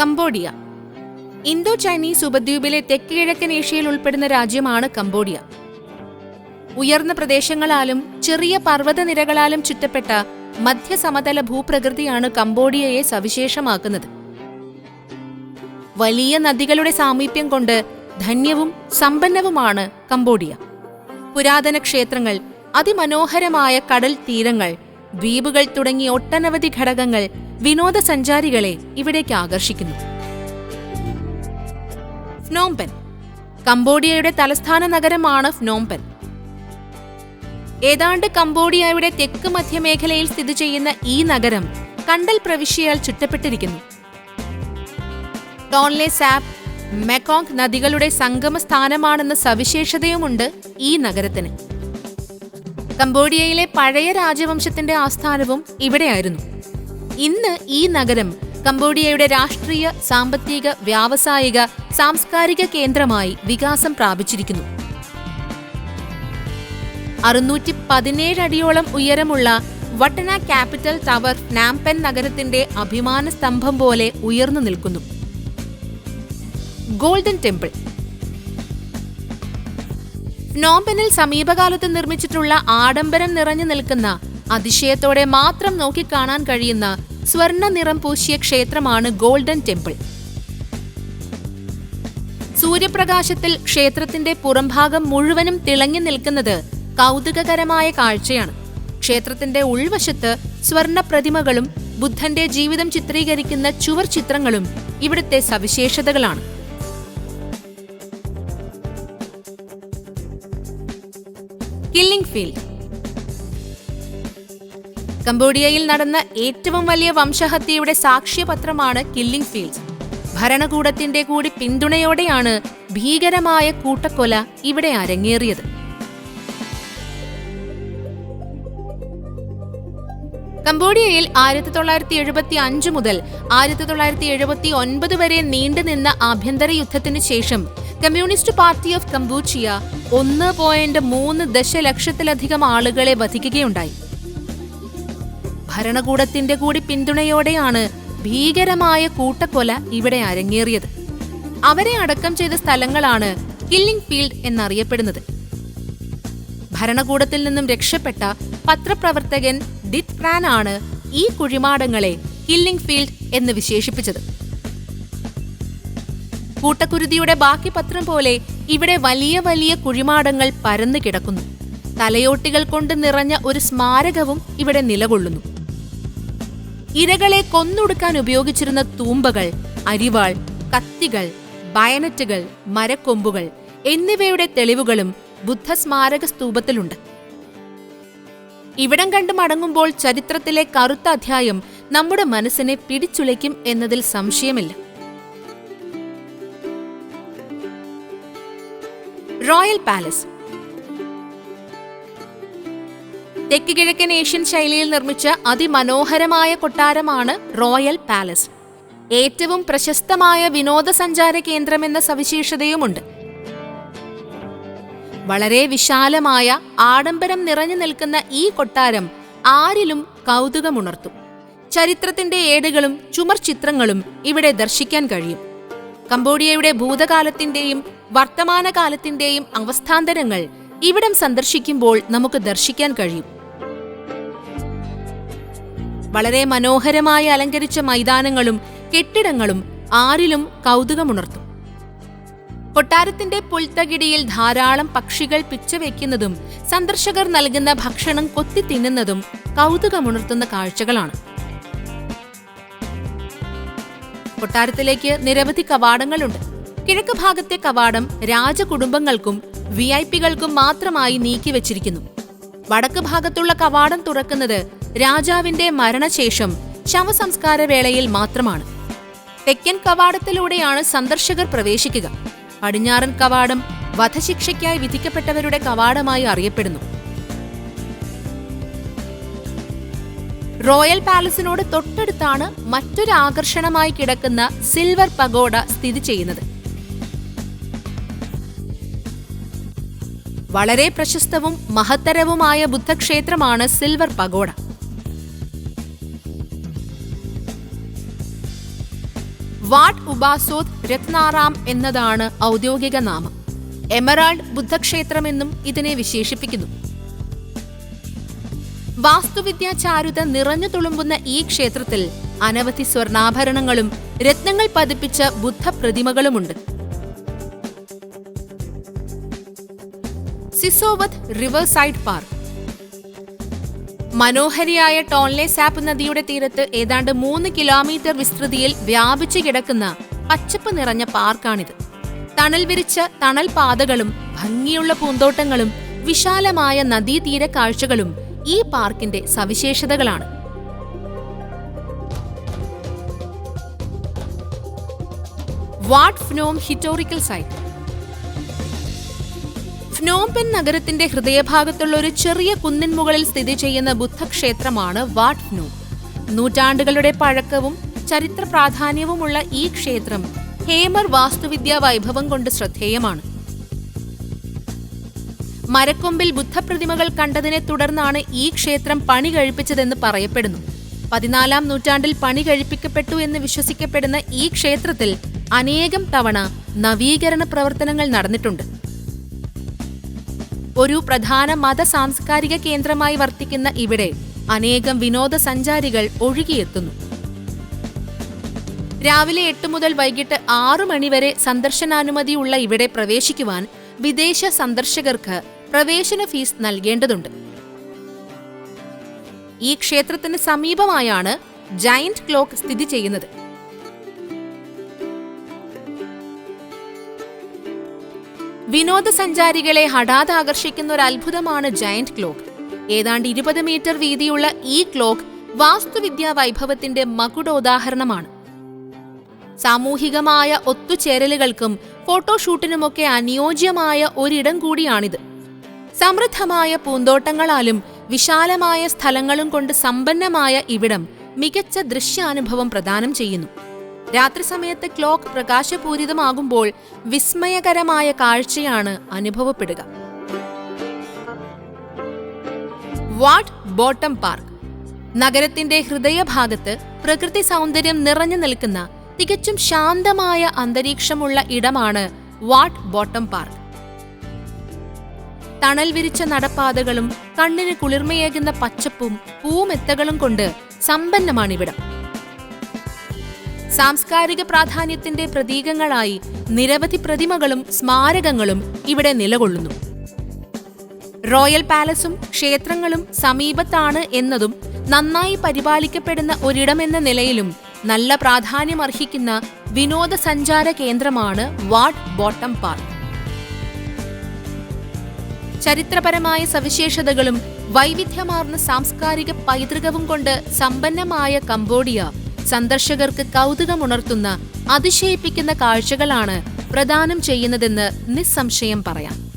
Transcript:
Cambodia. Indo Chinese ഉപദ്വീപിലെ തെക്ക് കിഴക്കൻ ഏഷ്യയിൽ ഉൾപ്പെടുന്ന രാജ്യമാണ് കംബോഡിയ. ഉയർന്ന പ്രദേശങ്ങളാലും ചെറിയ പർവതനിരകളാലും ചുറ്റപ്പെട്ട മധ്യസമതല ഭൂപ്രകൃതിയാണ് കംബോഡിയയെ സവിശേഷമാക്കുന്നത്. വലിയ നദികളുടെ സാമീപ്യം കൊണ്ട് ധന്യവും സമ്പന്നവുമാണ് കംബോഡിയ. പുരാതന ക്ഷേത്രങ്ങൾ അതിമനോഹരമായ കടൽ തീരങ്ങൾ ദ്വീപുകൾ തുടങ്ങി ഒട്ടനവധി ഘടകങ്ങൾ വിനോദസഞ്ചാരികളെ ഇവിടേക്ക് ആകർഷിക്കുന്നു. ഫ്നോംപെൻ കംബോഡിയയുടെ തലസ്ഥാന നഗരമാണ് ഫ്നോംപെൻ ഏതാണ്ട് കംബോഡിയയുടെ തെക്ക് മധ്യമേഖലയിൽ സ്ഥിതി ചെയ്യുന്ന ഈ നഗരം കണ്ടൽ പ്രവിശ്യയാൽ ചുറ്റപ്പെട്ടിരിക്കുന്നു. ടോൺലെ സാപ്പ് മെക്കോങ് നദികളുടെ സംഗമ സ്ഥാനമാണെന്ന സവിശേഷതയുമുണ്ട് ഈ നഗരത്തിന്. കംബോഡിയയിലെ പഴയ രാജവംശത്തിന്റെ ആസ്ഥാനവും ഇവിടെയായിരുന്നു. ഇന്ന് ഈ നഗരം കംബോഡിയയുടെ രാഷ്ട്രീയ സാമ്പത്തിക വ്യാവസായിക സാംസ്കാരിക കേന്ദ്രമായി വികാസം പ്രാപിച്ചിരിക്കുന്നു. അറുന്നൂറ്റി പതിനേഴ് അടിയോളം ഉയരമുള്ള വട്ടന ക്യാപിറ്റൽ ടവർ നാംപെൻ നഗരത്തിന്റെ അഭിമാന സ്തംഭം പോലെ ഉയർന്നു നിൽക്കുന്നു. Golden temple. നോംപെനിൽ സമീപകാലത്ത് നിർമ്മിച്ചിട്ടുള്ള ആഡംബരം നിറഞ്ഞു നിൽക്കുന്ന അതിശയത്തോടെ മാത്രം നോക്കിക്കാണാൻ കഴിയുന്ന സ്വർണ നിറം പൂശിയ ക്ഷേത്രമാണ് ഗോൾഡൻ ടെമ്പിൾ. സൂര്യപ്രകാശത്തിൽ ക്ഷേത്രത്തിന്റെ പുറംഭാഗം മുഴുവനും തിളങ്ങി നിൽക്കുന്നത് കൗതുകകരമായ കാഴ്ചയാണ്. ക്ഷേത്രത്തിന്റെ ഉൾവശത്ത് സ്വർണ പ്രതിമകളും ബുദ്ധന്റെ ജീവിതം ചിത്രീകരിക്കുന്ന ചുവർ ചിത്രങ്ങളും ഇവിടുത്തെ സവിശേഷതകളാണ്. കില്ലിംഗ് ഫീൽഡ് കംബോഡിയയിൽ നടന്ന ഏറ്റവും വലിയ വംശഹത്യയുടെ സാക്ഷ്യപത്രമാണ് കില്ലിംഗ് ഫീൽഡ് ഭരണകൂടത്തിന്റെ കൂടി പിന്തുണയോടെയാണ് ഭീകരമായ കൂട്ടക്കൊല ഇവിടെ അരങ്ങേറിയത്. കംബോഡിയയിൽ ആയിരത്തി തൊള്ളായിരത്തി എഴുപത്തി അഞ്ച് മുതൽ ആയിരത്തി തൊള്ളായിരത്തി എഴുപത്തി ഒൻപത് വരെ നീണ്ടുനിന്ന ആഭ്യന്തര യുദ്ധത്തിന് ശേഷം കമ്മ്യൂണിസ്റ്റ് പാർട്ടി ഓഫ് കംബൂച്ചിയ ഒന്ന് പോയിന്റ് മൂന്ന് ദശലക്ഷത്തിലധികം ആളുകളെ വധിക്കുകയുണ്ടായി. ഭരണകൂടത്തിന്റെ കൂടി പിന്തുണയോടെയാണ് ഭീകരമായ കൂട്ടക്കൊല ഇവിടെ അരങ്ങേറിയത്. അവരെ അടക്കം ചെയ്ത സ്ഥലങ്ങളാണ് കില്ലിംഗ് ഫീൽഡ് എന്നറിയപ്പെടുന്നത്. ഭരണകൂടത്തിൽ നിന്നും രക്ഷപ്പെട്ട പത്രപ്രവർത്തകൻ പ്രാൻ ആണ് ഈ കുഴിമാടങ്ങളെ കില്ലിംഗ് ഫീൽഡ് എന്ന് വിശേഷിപ്പിച്ചത്. കൂട്ടക്കുരുതിയുടെ ബാക്കി പത്രം പോലെ ഇവിടെ വലിയ വലിയ കുഴിമാടങ്ങൾ പരന്നു കിടക്കുന്നു തലയോട്ടികൾ കൊണ്ട് നിറഞ്ഞ ഒരു സ്മാരകവും ഇവിടെ നിലകൊള്ളുന്നു. ഇരകളെ കൊന്നൊടുക്കാൻ ഉപയോഗിച്ചിരുന്ന തൂമ്പകൾ അരിവാൾ കത്തികൾ ബയനറ്റുകൾ മരക്കൊമ്പുകൾ എന്നിവയുടെ തെളിവുകളും ബുദ്ധസ്മാരക സ്തൂപത്തിലുണ്ട്. ഇവിടം കണ്ടു മടങ്ങുമ്പോൾ ചരിത്രത്തിലെ കറുത്ത അധ്യായം നമ്മുടെ മനസ്സിനെ പിടിച്ചുലയ്ക്കും എന്നതിൽ സംശയമില്ല. റോയൽ പാലസ് തെക്ക് കിഴക്കൻ ഏഷ്യൻ ശൈലിയിൽ നിർമ്മിച്ച അതിമനോഹരമായ കൊട്ടാരമാണ് റോയൽ പാലസ്. ഏറ്റവും പ്രശസ്തമായ വിനോദസഞ്ചാര കേന്ദ്രമെന്ന സവിശേഷതയുമുണ്ട്. വളരെ വിശാലമായ ആഡംബരം നിറഞ്ഞു നിൽക്കുന്ന ഈ കൊട്ടാരം ആരിലും കൗതുകമുണർത്തും. ചരിത്രത്തിന്റെ ഏടുകളും ചുമർ ചിത്രങ്ങളും ഇവിടെ ദർശിക്കാൻ കഴിയും. കംബോഡിയയുടെ ഭൂതകാലത്തിന്റെയും വർത്തമാനകാലത്തിന്റെയും അവസ്ഥാന്തരങ്ങൾ ഇവിടം സന്ദർശിക്കുമ്പോൾ നമുക്ക് ദർശിക്കാൻ കഴിയും. വളരെ മനോഹരമായി അലങ്കരിച്ച മൈതാനങ്ങളും കെട്ടിടങ്ങളും ആരിലും കൗതുകമുണർത്തും. കൊട്ടാരത്തിന്റെ പുൽത്തകിടിയിൽ ധാരാളം പക്ഷികൾ പിച്ചവെക്കുന്നതും സന്ദർശകർ നൽകുന്ന ഭക്ഷണം കൊത്തി തിന്നുന്നതും കൗതുകമുണർത്തുന്ന കാഴ്ചകളാണ്. കൊട്ടാരത്തിലേക്ക് നിരവധി കവാടങ്ങളുണ്ട്. കിഴക്ക് ഭാഗത്തെ കവാടം രാജകുടുംബങ്ങൾക്കും വി ഐ പികൾക്കും മാത്രമായി നീക്കിവച്ചിരിക്കുന്നു. വടക്ക് ഭാഗത്തുള്ള കവാടം തുറക്കുന്നത് രാജാവിന്റെ മരണശേഷം ശവസംസ്കാര വേളയിൽ മാത്രമാണ്. തെക്കൻ കവാടത്തിലൂടെയാണ് സന്ദർശകർ പ്രവേശിക്കുക. പടിഞ്ഞാറൻ കവാടം വധശിക്ഷയ്ക്കായി വിധിക്കപ്പെട്ടവരുടെ കവാടമായി അറിയപ്പെടുന്നു. റോയൽ പാലസിനോട് തൊട്ടടുത്താണ് മറ്റൊരു ആകർഷണമായി കിടക്കുന്ന സിൽവർ പഗോഡ സ്ഥിതി ചെയ്യുന്നത്. വളരെ പ്രശസ്തവും മഹത്തരവുമായ ബുദ്ധക്ഷേത്രമാണ് silver pagoda. Wat Ubosot Ratanaram എന്നതാണ് ഔദ്യോഗിക നാമം. എമറാൾഡ് ബുദ്ധക്ഷേത്രമെന്നും ഇതിനെ വിശേഷിപ്പിക്കുന്നു. വാസ്തുവിദ്യാ ചാരുത നിറഞ്ഞു തുളുമ്പുന്ന ഈ ക്ഷേത്രത്തിൽ അനവധി സ്വർണാഭരണങ്ങളും രത്നങ്ങൾ പതിപ്പിച്ച ബുദ്ധപ്രതിമകളുമുണ്ട്. Sisowath riverside park. മനോഹരിയായ Tonle Sap നദിയുടെ തീരത്ത് ഏതാണ്ട് മൂന്ന് കിലോമീറ്റർ വിസ്തൃതിയിൽ വ്യാപിച്ചു കിടക്കുന്ന പച്ചപ്പ് നിറഞ്ഞ പാർക്കാണിത്. തണൽ വിരിച്ച തണൽ പാതകളും ഭംഗിയുള്ള പൂന്തോട്ടങ്ങളും വിശാലമായ നദീതീര കാഴ്ചകളും ഈ പാർക്കിന്റെ സവിശേഷതകളാണ്. Wat Phnom historical site. Phnom Penh നഗരത്തിന്റെ ഹൃദയഭാഗത്തുള്ള ഒരു ചെറിയ കുന്നിൻ മുകളിൽ സ്ഥിതി ചെയ്യുന്ന ബുദ്ധക്ഷേത്രമാണ് വാട്ട് ഫ്നു നൂറ്റാണ്ടുകളുടെ പഴക്കവും ചരിത്ര പ്രാധാന്യവുമുള്ള ഈ ക്ഷേത്രം ഹേമർ വാസ്തുവിദ്യാ വൈഭവം കൊണ്ട് ശ്രദ്ധേയമാണ്. മരക്കൊമ്പിൽ ബുദ്ധപ്രതിമകൾ കണ്ടതിനെ തുടർന്നാണ് ഈ ക്ഷേത്രം പണി കഴിപ്പിച്ചതെന്ന് പറയപ്പെടുന്നു. പതിനാലാം നൂറ്റാണ്ടിൽ പണി കഴിപ്പിക്കപ്പെട്ടു എന്ന് വിശ്വസിക്കപ്പെടുന്ന ഈ ക്ഷേത്രത്തിൽ അനേകം തവണ നവീകരണ പ്രവർത്തനങ്ങൾ നടന്നിട്ടുണ്ട്. ഒരു പ്രധാന മത സാംസ്കാരിക കേന്ദ്രമായി വർത്തിക്കുന്ന ഇവിടെ അനേകം വിനോദസഞ്ചാരികൾ ഒഴുകിയെത്തുന്നു. രാവിലെ എട്ട് മുതൽ വൈകിട്ട് ആറു മണിവരെ സന്ദർശനാനുമതിയുള്ള ഇവിടെ പ്രവേശിക്കുവാൻ വിദേശ സന്ദർശകർക്ക് പ്രവേശന ഫീസ് നൽകേണ്ടതുണ്ട്. ഈ ക്ഷേത്രത്തിന് സമീപമായാണ് ജയന്റ് ക്ലോക്ക് സ്ഥിതി ചെയ്യുന്നത്. വിനോദസഞ്ചാരികളെ ഹഠാത് ആകർഷിക്കുന്ന ഒരു അത്ഭുതമാണ് ജയന്റ് ക്ലോക്ക് ഏതാണ്ട് ഇരുപത് മീറ്റർ വീതിയുള്ള ഈ ക്ലോക്ക് വാസ്തുവിദ്യാ വൈഭവത്തിന്റെ മകുടോദാഹരണമാണ്. സാമൂഹികമായ ഒത്തുചേരലുകൾക്കും ഫോട്ടോഷൂട്ടിനുമൊക്കെ അനുയോജ്യമായ ഒരിടം കൂടിയാണിത്. സമൃദ്ധമായ പൂന്തോട്ടങ്ങളാലും വിശാലമായ സ്ഥലങ്ങളും കൊണ്ട് സമ്പന്നമായ ഇവിടം മികച്ച ദൃശ്യാനുഭവം പ്രദാനം ചെയ്യുന്നു. രാത്രി സമയത്ത് ക്ലോക്ക് പ്രകാശപൂരിതമാകുമ്പോൾ വിസ്മയകരമായ കാഴ്ചയാണ് അനുഭവപ്പെടുക. Wat Botum park. നഗരത്തിന്റെ ഹൃദയഭാഗത്ത് പ്രകൃതി സൗന്ദര്യം നിറഞ്ഞു നിൽക്കുന്ന തികച്ചും ശാന്തമായ അന്തരീക്ഷമുള്ള ഇടമാണ് വാട്ട് ബോട്ടം പാർക്ക്. തണൽ വിരിച്ച നടപ്പാതകളും കണ്ണിന് കുളിർമയേകുന്ന പച്ചപ്പും പൂമെത്തകളും കൊണ്ട് സമ്പന്നമാണിവിടം. സാംസ്കാരിക പ്രാധാന്യത്തിന്റെ പ്രതീകങ്ങളായി നിരവധി പ്രതിമകളും സ്മാരകങ്ങളും ഇവിടെ നിലകൊള്ളുന്നു. റോയൽ പാലസും ക്ഷേത്രങ്ങളും സമീപത്താണ് എന്നതും നന്നായി പരിപാലിക്കപ്പെടുന്ന ഒരിടമെന്ന നിലയിലും നല്ല പ്രാധാന്യമർഹിക്കുന്ന വിനോദസഞ്ചാര കേന്ദ്രമാണ് വാട്ട് ബോട്ടം പാർക്ക്. ചരിത്രപരമായ സവിശേഷതകളും വൈവിധ്യമാർന്ന സാംസ്കാരിക പൈതൃകവും കൊണ്ട് സമ്പന്നമായ കംബോഡിയ സന്ദർശകർക്ക് കൗതുകമുണർത്തുന്ന അതിശയിപ്പിക്കുന്ന കാഴ്ചകളാണ് പ്രദാനം ചെയ്യുന്നതെന്ന് നിസ്സംശയം പറയാം.